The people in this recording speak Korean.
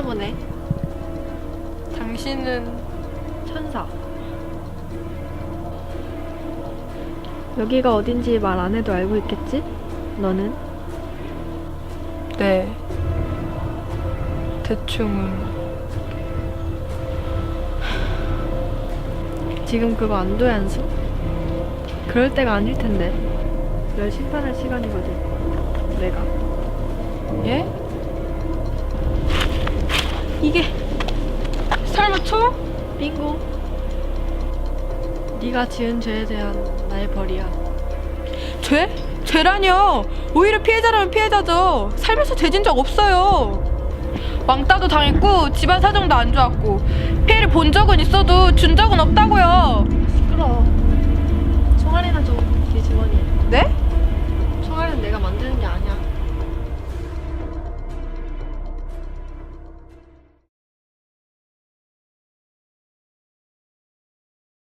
그렇나 보네. 당신은 천사. 여기가 어딘지 말 안 해도 알고 있겠지? 너는? 네. 대충은 지금 그거 안 둬야 한수? 그럴 때가 아닐 텐데. 널 심판할 시간이거든. 내가. 예? 이게 설마 초? 빙고. 네가 지은 죄에 대한 나의 벌이야. 죄? 죄라뇨. 오히려 피해자라면 피해자죠. 살면서 죄진 적 없어요. 왕따도 당했고 집안 사정도 안 좋았고 피해를 본 적은 있어도 준 적은 없다고요. 시끄러워. 총알이나 줘. 네 주머니에. 네?